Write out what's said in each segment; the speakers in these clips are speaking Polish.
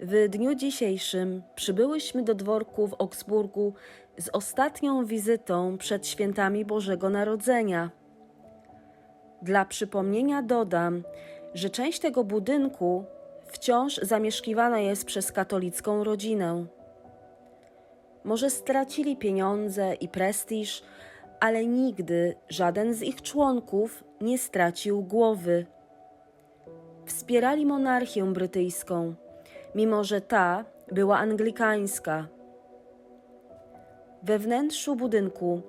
W dniu dzisiejszym przybyłyśmy do dworku w Augsburgu z ostatnią wizytą przed świętami Bożego Narodzenia. Dla przypomnienia dodam, że część tego budynku wciąż zamieszkiwana jest przez katolicką rodzinę. Może stracili pieniądze i prestiż, ale nigdy żaden z ich członków nie stracił głowy. Wspierali monarchię brytyjską, mimo że ta była anglikańska. We wnętrzu budynku,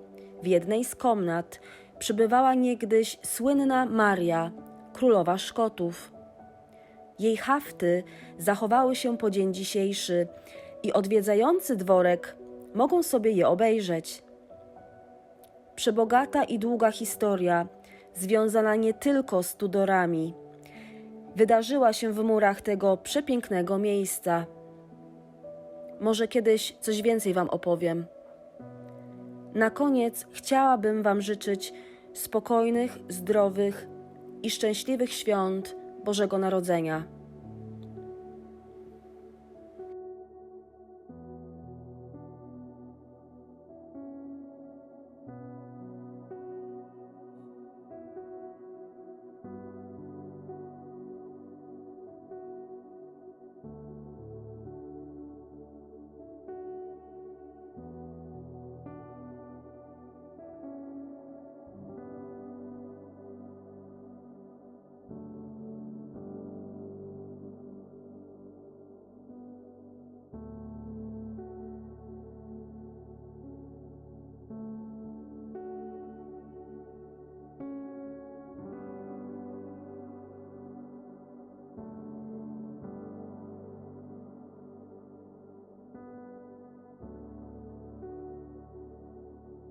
w jednej z komnat, przybywała niegdyś słynna Maria, królowa Szkotów. Jej hafty zachowały się po dzień dzisiejszy i odwiedzający dworek mogą sobie je obejrzeć. Przebogata i długa historia, związana nie tylko z Tudorami, wydarzyła się w murach tego przepięknego miejsca. Może kiedyś coś więcej Wam opowiem. Na koniec chciałabym Wam życzyć spokojnych, zdrowych i szczęśliwych świąt Bożego Narodzenia.